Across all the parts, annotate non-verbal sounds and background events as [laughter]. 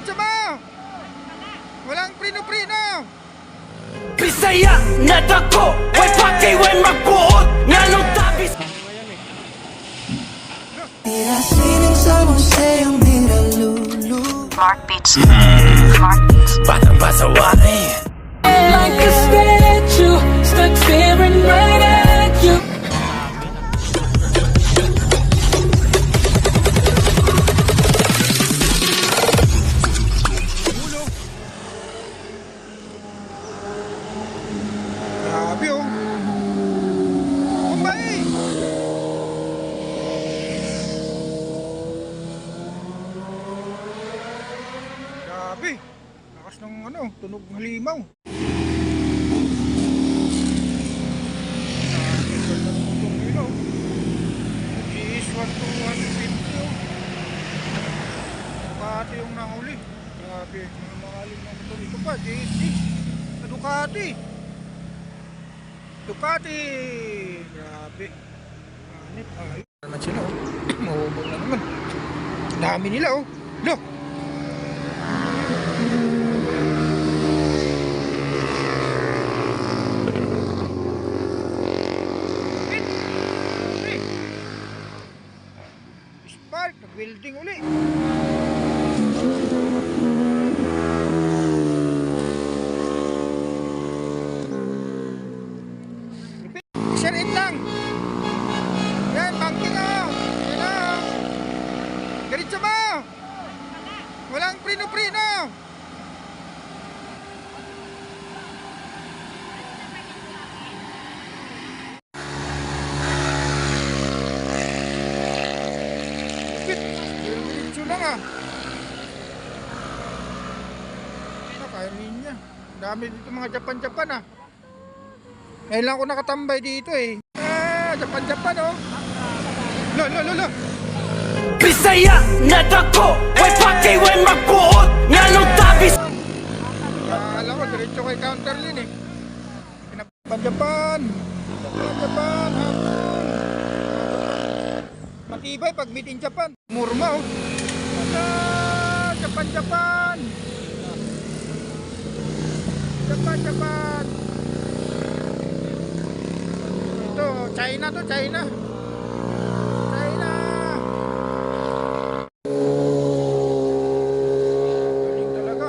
Diretso mo! Walang prino-prino! Bisaya na dako Way pakiwan magbuot Nga nung tabis Tira sining sa museyong nilululu Mark Beats. Mark Beats. Batang pasawari Like a statue, stuck staring right oh. Ducati yung nahuli. Grabe, mga makalim na motor. Ito pa, GSD. Na Ducati. Ducati! Grabe. Anit, ayos. Naman sila, oh. [clears throat] Mahubog na naman. Dami nila, oh. Look! Nag-welding uli. Share it lang. Yan, banking oh. Yan oh. Diretso mo. Walang prino-prino. Ah. Ano, kaya niya. Dami dito mga Japan-Japan ah. Ngayon lang ako nakatambay dito eh. Ah, Japan-Japan oh. Lo, lo, lo, lo. Bisaya na dako Way pakiwan magbuot Nga nung tabis Akala ko, diretso kay Counterlin eh. Japan-Japan. Japan-Japan. Matibay pag meet in Japan. Murma oh. Wala, Japan-Japan. Japan-Japan. Ito, China to, China. China. Galing talaga.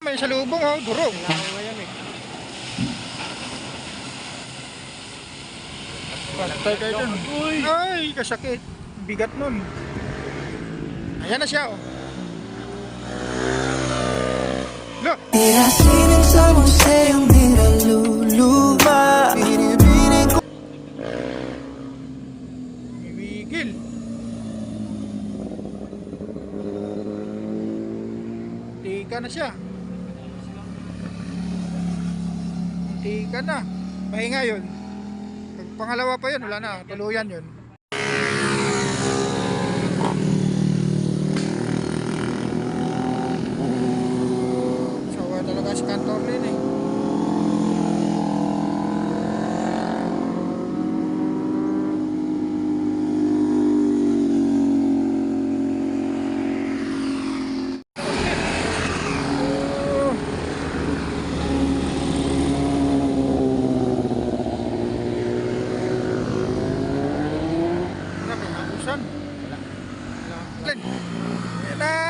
May salubong oh, durog. Patay kayo dun. Ay, kasakit. Bigat nun. Ayan na siya oh. Look! Tira sining sa museyong nilululuwa Binibining ko Mimigil. Tika na siya. Tika na. Pahinga yun. Pangalawa pa yun, wala na. Tuluyan yun. Cantor Lin eh.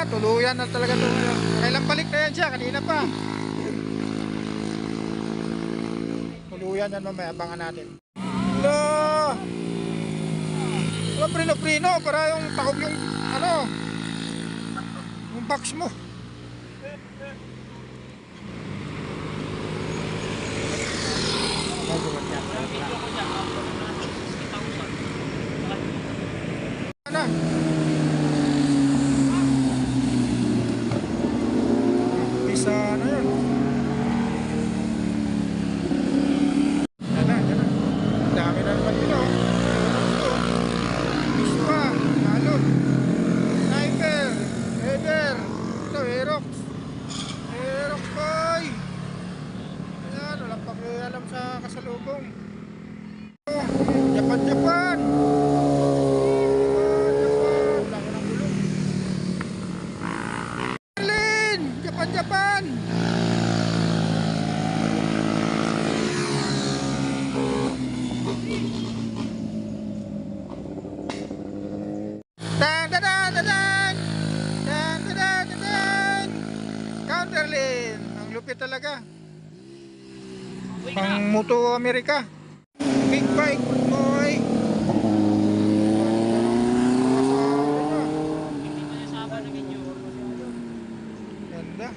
Tuluyan na talaga to. Kailan balik na yan siya? Kanina pa. Tuluyan yan mamaya, abangan natin. Hala! Wala prino-prino, para yung takog yung, ano, yung box mo. Ano? Bisa ano yun? Yan na, yan na. Ang Dami na naman dito. oh. Ito. Mispa, talon. Sniper, header. Ito, Aerox. Aerox boy. Ayan, walang pakialam sa kasalubong. Oh, Japan, Japan. Japan, Japan. lupit talaga. Pang Moto America. Big bike, boy. Ganda.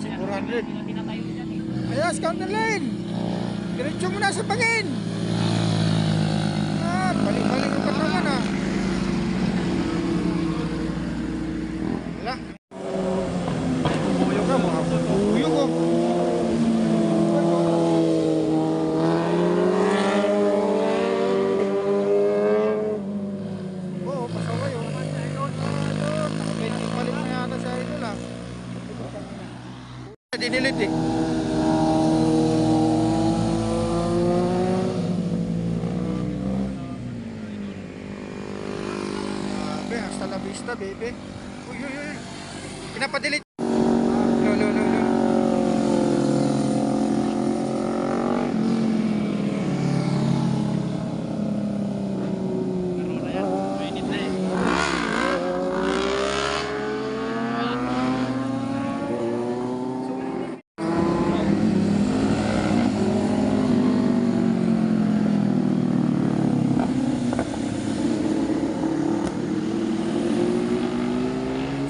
Si 400. Ayos, counter line. Diretso mo na sa pangin. Ah, balik-balik ka pa naman ah. Wala. Buyo ka, mga buyo ko. Oo, pasaway oh. Nakabente palit na yata sa idol ah. Dinilit eh. Grabe, vista, baby. Uy, uy, uy. Pinapadilit. Lo, lo, lo, lo.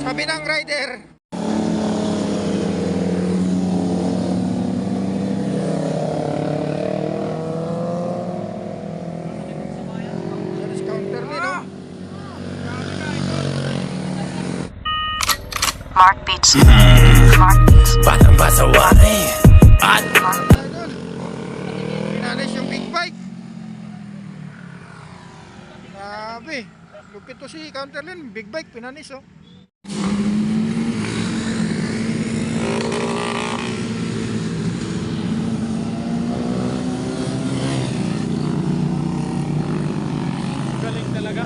Sabi ng rider. Service counter din, no? Mark. Mark Beats. Batang pasawari At. Pinalis yung big bike. Grabe. Lupit to si Counterlin. Big bike, pinanis, oh. Galing talaga.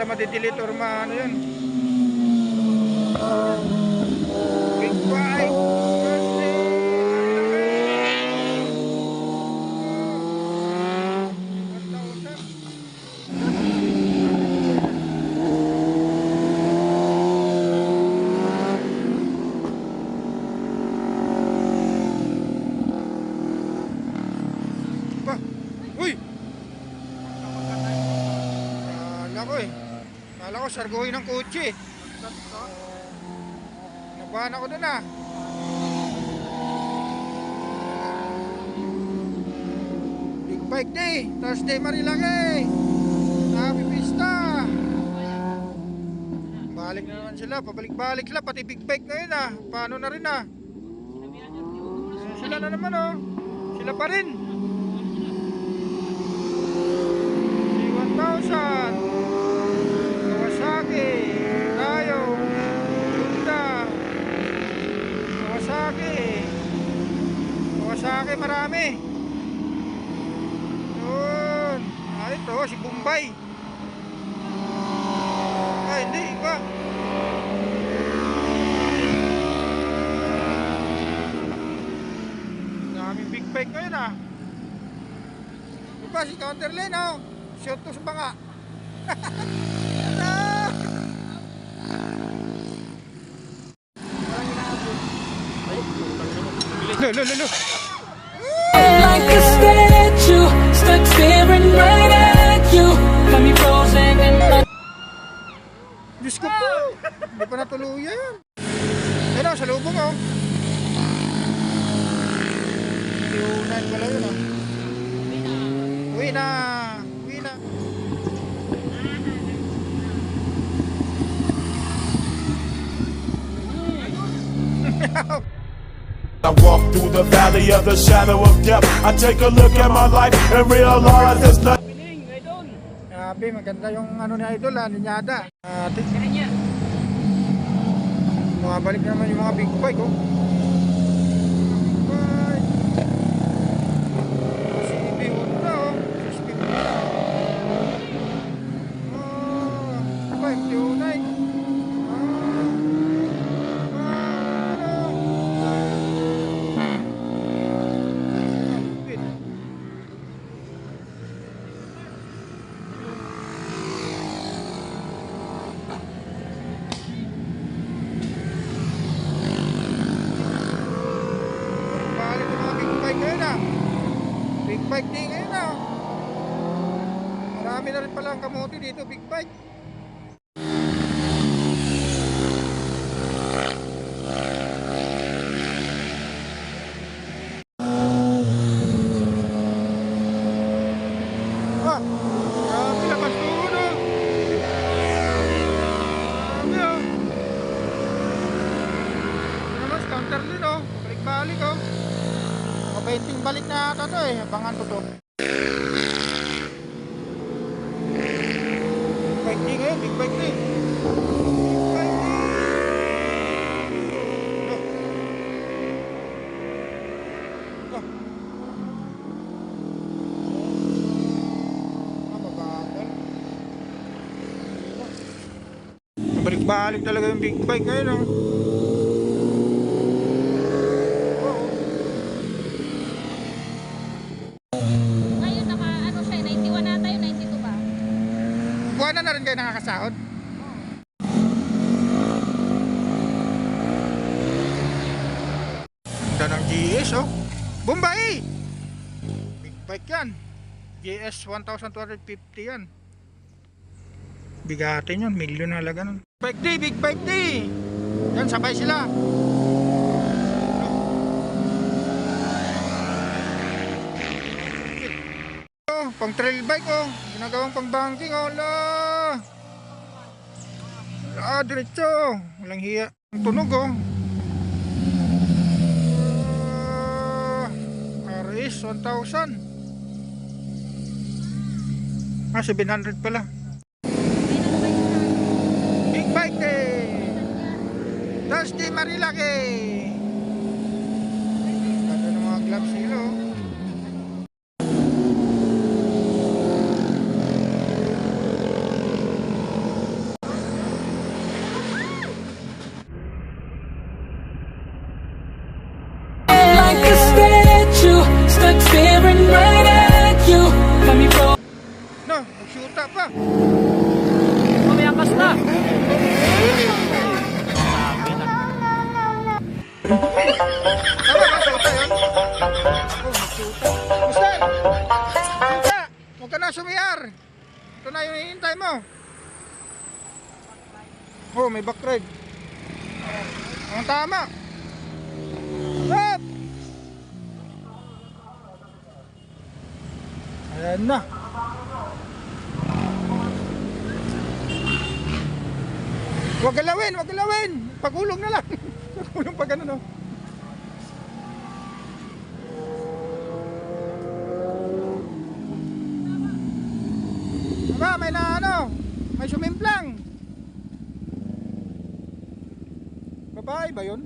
Basta madidelete or maano yun. Big bike. Pa. Uy! Kala ko eh. Ko sarguhin ng kotse. Nabahan ako dun ah. Big bike day. Thursday Marilaki. Happy Pista. Balik na naman sila. Pabalik-balik sila. Pati big bike ngayon ah. Paano na rin ah. Sila na naman oh. Sila pa rin. C1000 Kawasaki tayo Honda Kawasaki Kawasaki marami yun ah ito si Bombay ah hindi iba daming big bike ngayon ah Counterlane oh Shoot to sa banga. Ah! Lo, lo, lo, lo. Like a statue, stuck staring right at you. Got me frozen in my Diyos ko po. Hindi pa natuluyan. Yan o, sa lubong o. Yunan pala yun o. Uwi na. Uwi na. [laughs] I walk through the valley of the shadow of death. I take a look at my life and realize there's nothing. Grabe, maganda yung ano ni Idol ha, linyada. Ate. Bumabalik naman yung mga big bike oh. Ngayon ah. Big bike din ngayon ah. Marami na rin pala ang kamote dito, big bike. Ah, grabe lakas doon ah. Grabe ah. Ano naman, counter din oh. Balik-balik oh. Mabaiting balik na ata to eh. Abangan ko to. Big bike eh. Big bike din. Big bike. Balik-balik talaga yung big bike ngayon oh. Na na rin kayo nakakasahod? Ganda ng GS oh. Bombay! Big bike yan. GS 1250 yan. Bigatin yun, milyon halaga nun. Bike day, big bike day! Yan, sabay sila. Oh, pang trail bike oh. Ginagawang pang banking oh. La. Ah, diretso. Walang hiya. Ang tunog oh. Ah, RS 1000. Ah, 700 pala. Big bike day. Dusty Marilaki. Nagsyuta pa. Umiyakas na. Tama ba? Syuta yun? Mister! Syuta! Huwag ka na sumiyar. Ito na yung hinihintay mo. Oh, may back ride. Ang tama. Stop! Ayan na. Huwag galawin, huwag galawin. Pagulong na lang. [laughs] Pagulong pa ganun, oh. Aba, may na ano, may sumimplang. Babae ba yun?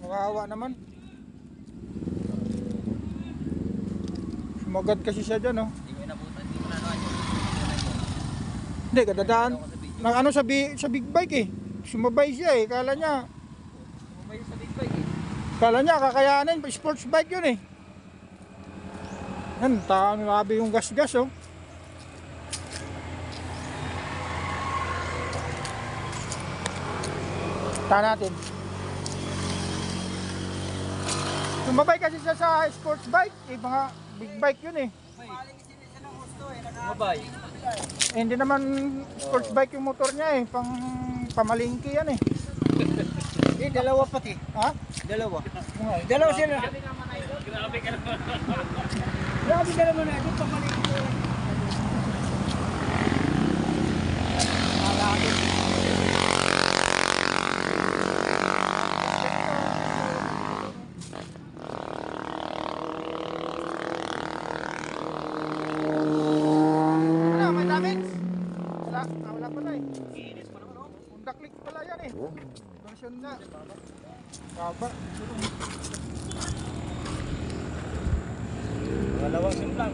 Kawawa naman. Sumagad kasi siya dyan, oh. Hindi, kadadaan. Nang ano sa, bi- sa big bike eh. Sumabay siya eh. Kala niya. Sumabay sa big bike eh. Kala niya kakayanin. Sports bike yun eh. Yan, ta grabe yung gas-gas oh. Ta natin. Sumabay kasi siya sa sports bike. Eh, mga big bike yun eh. Eh, hindi naman sports bike yung motor niya eh, pang pamalingki yan eh. [laughs] Eh, dalawa pati. Ha? Dalawa. Oo. Dalawa sila. Grabe ka naman. Grabe ka naman na. Ito pamalit ko. Ano, may damage? Wala, ah, wala pala eh. Honda click pala yan eh. Version na. Baba. Dalawang simplang.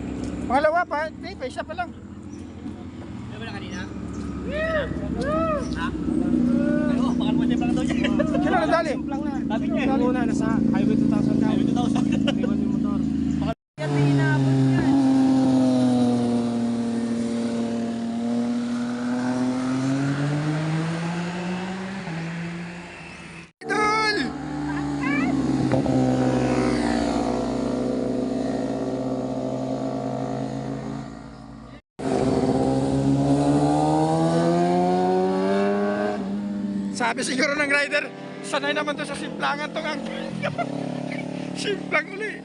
Pangalawa pa, hindi pa, isa pa lang. Ano ba na kanina? Ha? Ano, baka naman simplang daw niya. Sino nadali? Simplang na. Sabi niya. Una, nasa highway 2000 ka. Highway 2000. Iwan yung motor. Yan din inaabot niya. Idol! Sabi siguro ng rider, sanay naman to sa simplangan tong ang [laughs] Simplang uli.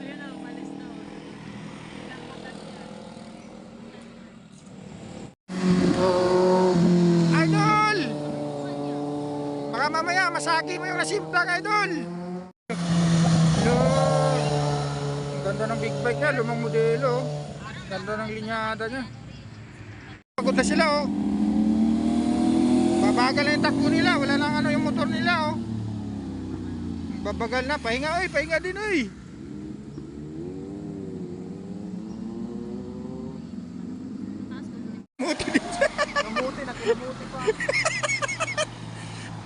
Idol! Baka mamaya masagi mo yung nasimplang, Idol! Ang ganda ng big bike niya, lumang modelo. Ganda ng linyada niya. Pagod na sila, oh. Babagal na yung takbo nila, wala na ano yung motor nila, oh. Babagal na, pahinga, oy, pahinga din, oy. Kamuti din siya. Kamuti na, kamuti pa.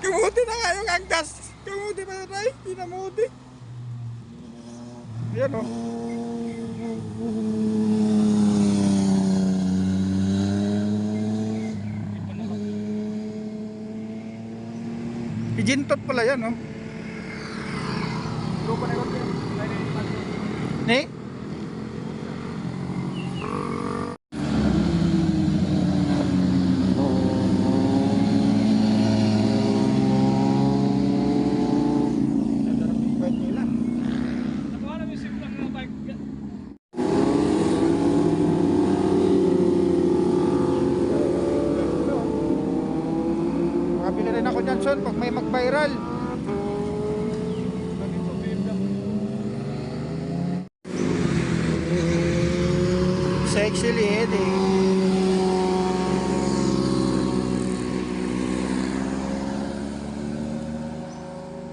Kamuti na nga yung angkas. Kamuti pa yun, ay. Kinamuti. Yan, oh. Ijintot pala yan, oh. Grupo na yun. Ni? Bait nila. Nakuha namin yung simplang ng bike. Makabili rin ako dyan, son, pag may mag-viral. Sexy lady.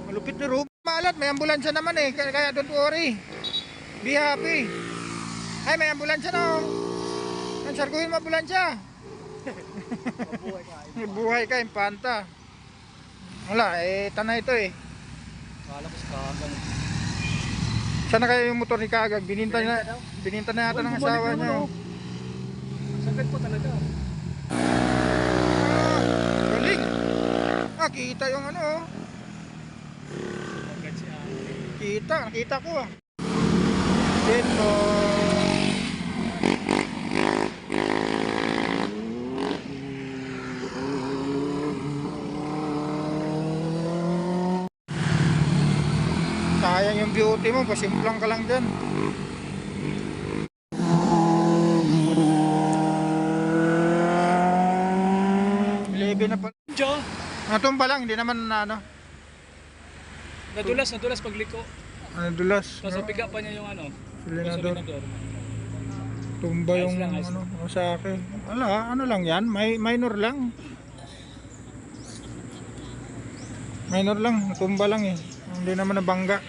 Malupit ni Ruben. Malat, may ambulansya naman eh. Kaya, kaya don't worry. Be happy. Ay, may ambulansya na oh. Ang sarkuhin mo ambulansya. [laughs] Buhay ka, impanta. Wala, eh, tanay ito eh. Kala ko sa kagang. Saan na kaya yung motor ni Kagag? Bininta na, bininta na yata ng asawa niya. oh. Sakit po talaga. Ah, galing. Ah, kita yung ano oh. Siya. Kita, nakita ko ah. Dito. Sayang yung beauty mo, pasimplang ka lang dyan. Lebe na pa. Diyo, Natumba lang, hindi naman na ano. nadulas, nadulas pagliko. Ano dulas. Tapos napiga pa niya yung ano. Silinador. gasolinador. Tumba Ayos yung lang, ayos ano, ano sa akin. Wala, ano lang yan, may minor lang. Minor lang, tumba lang eh. Hindi naman nabangga.